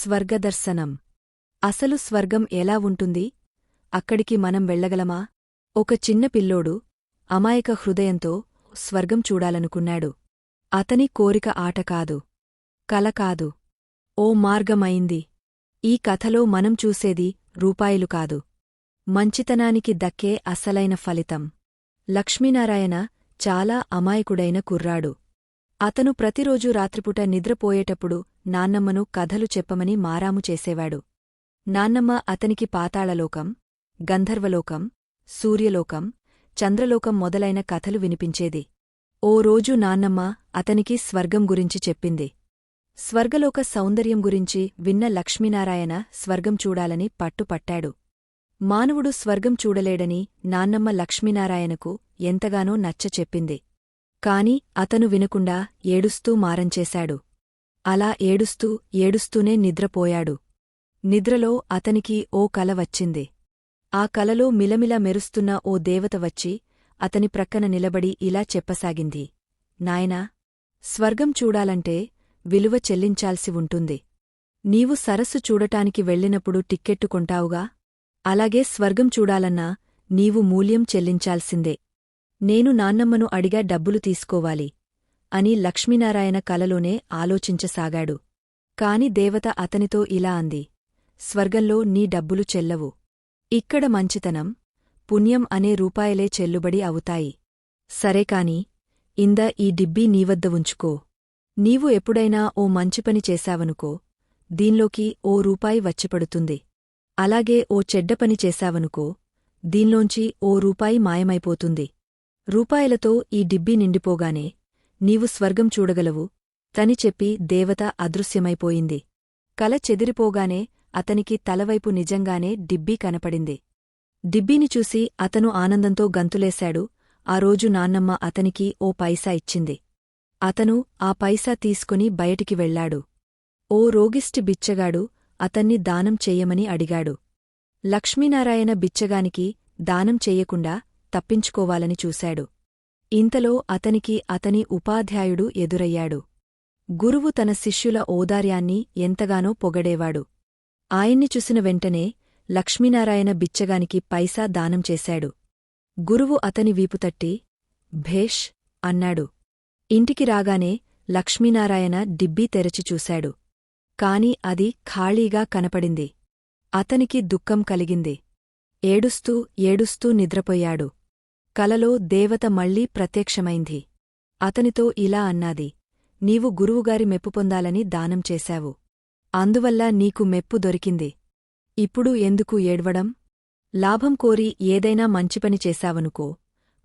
స్వర్గదర్శనం. అసలు స్వర్గం ఎలా ఉంటుంది? అక్కడికి మనం వెళ్ళగలమా? ఒక చిన్న పిల్లోడు అమాయక హృదయంతో స్వర్గం చూడాలనుకున్నాడు. అతని కోరిక ఆట కాదు. కల కాదు. ఓ మార్గమైంది. ఈ కథలో మనం చూసేది రూపాయలు కాదు. మంచితనానికి దక్కే అసలైన ఫలితం. లక్ష్మీనారాయణ చాలా అమాయకుడైన కుర్రాడు. అతను ప్రతిరోజూ రాత్రిపూట నిద్రపోయేటప్పుడు నాన్నమ్మను కథలు చెప్పమని మారాము చేసేవాడు. నాన్నమ్మ అతనికి పాతాళలోకం గంధర్వలోకం సూర్యలోకం చంద్రలోకం మొదలైన కథలు వినిపించేది. ఓ రోజు నాన్నమ్మ అతనికి స్వర్గం గురించి చెప్పింది. స్వర్గలోక సౌందర్యం గురించి విన్న లక్ష్మీనారాయణ స్వర్గం చూడాలని పట్టుపట్టాడు మానవుడు స్వర్గం చూడలేడని నాన్నమ్మ లక్ష్మీనారాయణకు ఎంతగానో నచ్చ చెప్పింది కాని అతను వినకుండా ఏడుస్తూ మారంచేశాడు అలా ఏడుస్తూ ఏడుస్తూనే నిద్రపోయాడు. నిద్రలో అతనికి ఓ కల వచ్చింది. ఆ కలలో మిలమిల మెరుస్తున్న ఓ దేవత వచ్చి అతని ప్రక్కన నిలబడి ఇలా చెప్పసాగింది. నాయనా స్వర్గం చూడాలంటే విలువ చెల్లించాల్సి ఉంటుంది. నీవు సరస్సు చూడటానికి వెళ్ళినప్పుడు టిక్కెట్టు కొంటావుగా? అలాగే స్వర్గం చూడాలన్నా నీవు మూల్యం చెల్లించాల్సిందే. నేను నాన్నమ్మను అడిగా డబ్బులు తీసుకోవాలి. అని లక్ష్మీనారాయణ కలలోనే ఆలోచించసాగాడు. కాని దేవత అతనితో ఇలా అంది స్వర్గంలో నీ డబ్బులు చెల్లవు. ఇక్కడ మంచితనం పుణ్యం అనే రూపాయలే చెల్లుబడి అవుతాయి. సరేకాని ఇంద ఈ డిబ్బీ నీవద్ద ఉంచుకో. నీవు ఎప్పుడైనా ఓ మంచిపని చేశావనుకో దీన్లోకి ఓ రూపాయి వచ్చిపడుతుంది. అలాగే ఓ చెడ్డపని చేశావనుకో దీన్లోంచి ఓ రూపాయి మాయమైపోతుంది. రూపాయలతో ఈ డిబ్బీ నిండిపోగానే నీవు స్వర్గం చూడగలవు. తని చెప్పి దేవత అదృశ్యమైపోయింది. కల చెదిరిపోగానే అతనికి తలవైపు నిజంగానే డిబ్బీ కనపడింది. డిబ్బీని చూసి అతను ఆనందంతో గంతులేశాడు. ఆ రోజు నాన్నమ్మ అతనికి ఓ పైసా ఇచ్చింది. అతను ఆ పైసా తీసుకుని బయటికి వెళ్ళాడు ఓ రోగిష్టి బిచ్చగాడు అతన్ని దానం చెయ్యమని అడిగాడు. లక్ష్మీనారాయణ బిచ్చగానికి దానం చెయ్యకుండా తప్పించుకోవాలని చూశాడు. ఇంతలో అతనికి అతని ఉపాధ్యాయుడు ఎదురయ్యాడు. గురువు తన శిష్యుల ఓదార్యాన్ని ఎంతగానో పొగడేవాడు. ఆయన్ని చూసిన వెంటనే లక్ష్మీనారాయణ బిచ్చగానికి పైసా దానం చేశాడు. గురువు అతని వీపుతట్టి భేష్ అన్నాడు. ఇంటికి రాగానే లక్ష్మీనారాయణ డిబ్బీ తెరచి చూశాడు. కాని అది ఖాళీగా కనపడింది. అతనికి దుఃఖం కలిగింది. ఏడుస్తూ ఏడుస్తూ నిద్రపోయాడు. కలలో దేవత మళ్ళీ ప్రత్యక్షమైంది. అతనితో ఇలా అన్నాది నీవు గురువుగారి మెప్పు పొందాలని దానం చేశావు. అందువల్ల నీకు మెప్పు దొరికింది. ఇప్పుడు ఎందుకు ఏడ్వడం? లాభం కోరి ఏదైనా మంచిపని చేశావనుకో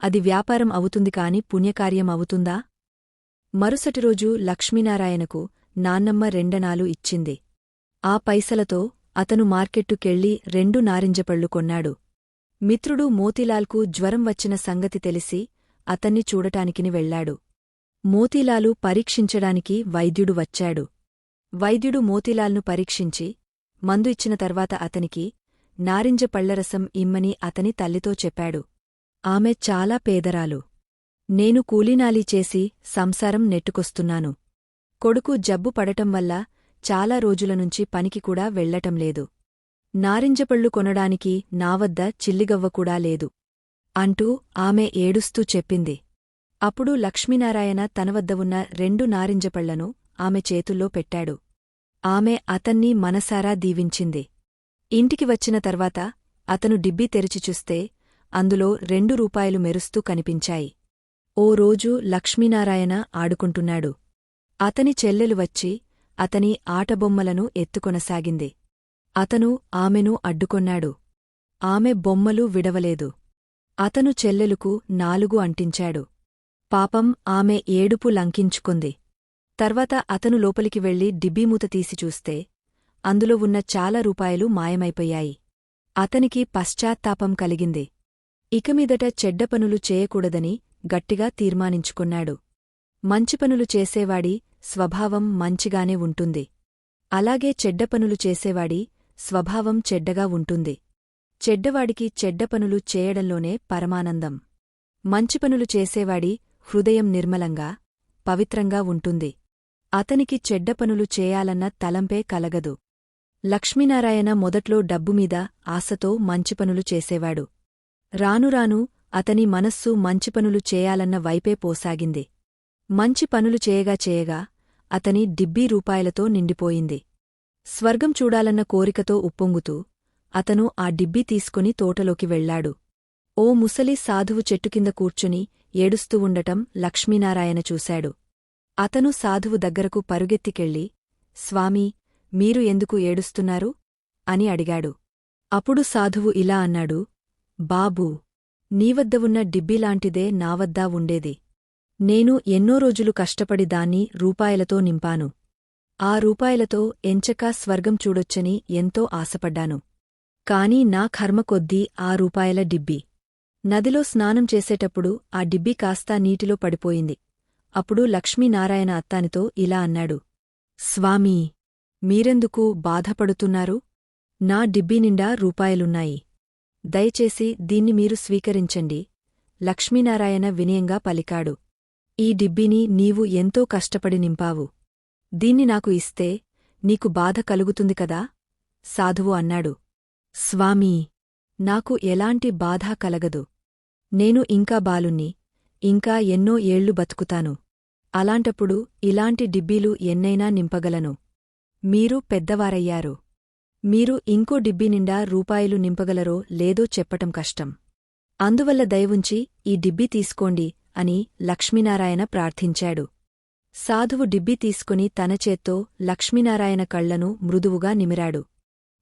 అది వ్యాపారం అవుతుంది కాని పుణ్యకార్యం అవుతుందా? మరుసటి రోజు లక్ష్మీనారాయణకు నాన్నమ్మ రెండనాలు ఇచ్చింది. ఆ పైసలతో అతను మార్కెట్టుకెళ్ళి రెండు నారింజపళ్ళు కొన్నాడు. మిత్రుడు మోతీలాల్కు జ్వరం వచ్చిన సంగతి తెలిసి అతన్ని చూడటానికిని వెళ్ళాడు మోతీలాలు పరీక్షించడానికి వైద్యుడు వచ్చాడు. వైద్యుడు మోతీలాల్ను పరీక్షించి మందు ఇచ్చిన తర్వాత అతనికి నారింజ పళ్ళరసం ఇమ్మని అతని తల్లితో చెప్పాడు. ఆమె చాలా పేదరాలు. నేను కూలీనాలీ చేసి సంసారం నెట్టుకొస్తున్నాను. కొడుకు జబ్బు పడటం వల్ల చాలా రోజులనుంచి పనికి కూడా వెళ్ళటంలేదు లేదు. నారింజపళ్ళు కొనడానికి నావద్ద చిల్లిగవ్వ కూడా లేదు. అంటూ ఆమె ఏడుస్తూ చెప్పింది. అప్పుడు లక్ష్మీనారాయణ తనవద్ద ఉన్న రెండు నారింజపళ్ళను ఆమె చేతుల్లో పెట్టాడు. ఆమె అతన్ని మనసారా దీవించింది. ఇంటికి వచ్చిన తర్వాత అతను డిబ్బీ తెరిచిచూస్తే అందులో రెండు రూపాయలు మెరుస్తూ కనిపించాయి. ఓ రోజు లక్ష్మీనారాయణ ఆడుకుంటున్నాడు. అతని చెల్లెలు వచ్చి అతని ఆటబొమ్మలను ఎత్తుకొనసాగింది. అతను ఆమెను అడ్డుకొన్నాడు. ఆమె బొమ్మలు విడవలేదు. అతను చెల్లెలుకు నాలుగు అంటించాడు. పాపం ఆమె ఏడుపు లంకించుకుంది. తర్వాత అతను లోపలికి వెళ్ళి డిబ్బీమూత తీసి చూస్తే అందులో ఉన్న చాలా రూపాయలు మాయమైపోయాయి. అతనికి పశ్చాత్తాపం కలిగింది. ఇకమీదట చెడ్డ పనులు చేయకూడదని గట్టిగా తీర్మానించుకున్నాడు. మంచి పనులు చేసేవాడి స్వభావం మంచిగానే ఉంటుంది. అలాగే చెడ్డ పనులు చేసేవాడి స్వభావం చెడ్డగా ఉంటుంది. చెడ్డవాడికి చెడ్డ పనులు చేయడంలోనే పరమానందం. మంచి పనులు చేసేవాడి హృదయం నిర్మలంగా పవిత్రంగా ఉంటుంది. అతనికి చెడ్డ పనులు చేయాలన్న తలంపే కలగదు. లక్ష్మీనారాయణ మొదట్లో డబ్బుమీద ఆశతో మంచి పనులు చేసేవాడు. రానురాను అతని మనస్సు మంచి పనులు చేయాలన్న వైపే పోసాగింది. మంచి పనులు చేయగా చేయగా అతని డిబ్బీ రూపాయలతో నిండిపోయింది. స్వర్గం చూడాలన్న కోరికతో ఉప్పొంగుతూ అతను ఆ డిబ్బి తీసుకుని తోటలోకి వెళ్ళాడు ఓ ముసలి సాధువు చెట్టుకింద కూర్చుని ఏడుస్తూ ఉండటం లక్ష్మీనారాయణ చూశాడు. అతను సాధువు దగ్గరకు పరుగెత్తికెళ్ళి స్వామీ మీరు ఎందుకు ఏడుస్తున్నారు అని అడిగాడు. అప్పుడు సాధువు ఇలా అన్నాడు బాబూ నీవద్ద ఉన్న డిబ్బీలాంటిదే నావద్దా ఉండేది. నేను ఎన్నో రోజులు కష్టపడి దాన్ని రూపాయలతో నింపాను. ఆ రూపాయలతో ఎంచకా స్వర్గం చూడొచ్చని ఎంతో ఆశపడ్డాను. కాని నా కర్మ కొద్దీ ఆ రూపాయల డిబ్బీ. నదిలో స్నానం చేసేటప్పుడు ఆ డిబ్బి కాస్తా నీటిలో పడిపోయింది. అప్పుడు లక్ష్మీనారాయణ అత్తానితో ఇలా అన్నాడు. స్వామీ మీరెందుకు బాధపడుతున్నారు? నా డిబ్బీ నిండా రూపాయలున్నాయి. దయచేసి దీన్ని మీరు స్వీకరించండి. లక్ష్మీనారాయణ వినయంగా పలికాడు. ఈ డిబ్బీని నీవు ఎంతో కష్టపడి నింపావు. దీన్ని నాకు ఇస్తే నీకు బాధ కలుగుతుంది కదా? సాధువు అన్నాడు. స్వామీ నాకు ఎలాంటి బాధ కలగదు. నేను ఇంకా బాలుణ్ణి ఇంకా ఎన్నో ఏళ్ళు బతుకుతాను. అలాంటప్పుడు ఇలాంటి డిబ్బీలు ఎన్నైనా నింపగలను. మీరు పెద్దవారయ్యారు. మీరు ఇంకో డిబ్బీ నిండా రూపాయలు నింపగలరో లేదో చెప్పటం కష్టం. అందువల్ల దయవుంచి ఈ డిబ్బీ తీసుకోండి అని లక్ష్మీనారాయణ ప్రార్థించాడు. సాధువు డిబ్బి తీసుకుని తనచేత్తో లక్ష్మీనారాయణ కళ్ళను మృదువుగా నిమిరాడు.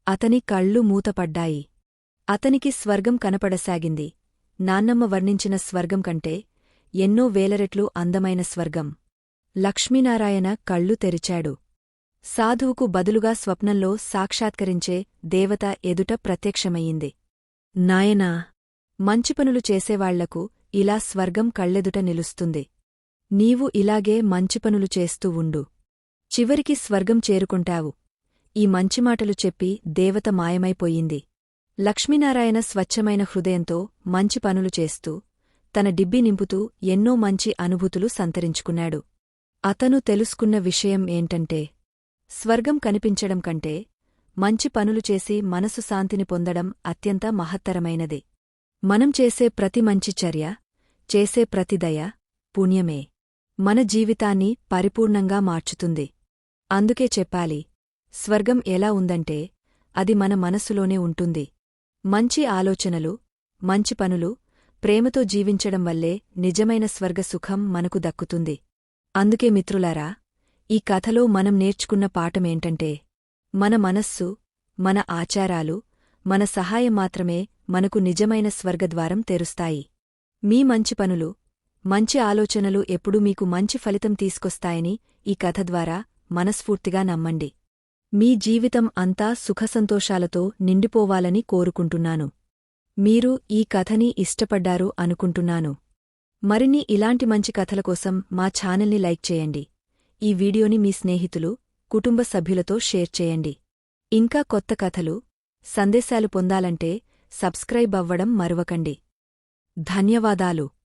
అతని కళ్ళు మూతపడ్డాయి. అతనికి స్వర్గం కనపడసాగింది. నాన్నమ్మ వర్ణించిన స్వర్గం కంటే ఎన్నో వేలరెట్లు అందమైన స్వర్గం. లక్ష్మీనారాయణ కళ్ళు తెరిచాడు. సాధువుకు బదులుగా స్వప్నంలో సాక్షాత్కరించే దేవత ఎదుట ప్రత్యక్షమయ్యింది. నాయనా మంచి పనులు చేసేవాళ్ళకు ఇలా స్వర్గం కళ్ళెదుట నిలుస్తుంది. నీవు ఇలాగే మంచి పనులు చేస్తూ ఉండు. చివరికి స్వర్గం చేరుకుంటావు. ఈ మంచి మాటలు చెప్పి దేవత మాయమైపోయింది. లక్ష్మీనారాయణ స్వచ్ఛమైన హృదయంతో మంచి పనులు చేస్తూ తన డిబ్బి నింపుతూ ఎన్నో మంచి అనుభూతులు సంతరించుకున్నాడు. అతను తెలుసుకున్న విషయం ఏంటంటే స్వర్గం కనిపించడం కంటే మంచి పనులు చేసి మనసు శాంతిని పొందడం అత్యంత మహత్తరమైనది. మనం చేసే ప్రతి మంచి చర్య చేసే ప్రతి దయ పుణ్యమే. మన జీవితాన్ని పరిపూర్ణంగా మార్చుతుంది. అందుకే చెప్పాలి స్వర్గం ఎలా ఉందంటే అది మన మనసులోనే ఉంటుంది. మంచి ఆలోచనలు మంచి పనులు ప్రేమతో జీవించడం వల్లే నిజమైన స్వర్గ సుఖం మనకు దక్కుతుంది. అందుకే మిత్రులారా ఈ కథలో మనం నేర్చుకున్న పాఠమేంటంటే మన మనస్సు మన ఆచారాలు మన సహాయం మాత్రమే మనకు నిజమైన స్వర్గద్వారం తెరుస్తాయి. మీ మంచి పనులు మంచి ఆలోచనలు ఎప్పుడూ మీకు మంచి ఫలితం తీసుకొస్తాయని ఈ కథ ద్వారా మనస్ఫూర్తిగా నమ్మండి. మీ జీవితం అంతా సుఖసంతోషాలతో నిండిపోవాలని కోరుకుంటున్నాను. మీరు ఈ కథని ఇష్టపడ్డారు అనుకుంటున్నాను. మరిన్ని ఇలాంటి మంచి కథల కోసం మా ఛానల్ని లైక్ చేయండి. ఈ వీడియోని మీ స్నేహితులు కుటుంబ సభ్యులతో షేర్ చేయండి. ఇంకా కొత్త కథలు సందేశాలు పొందాలంటే సబ్స్క్రైబ్ అవ్వడం మరువకండి. ధన్యవాదాలు.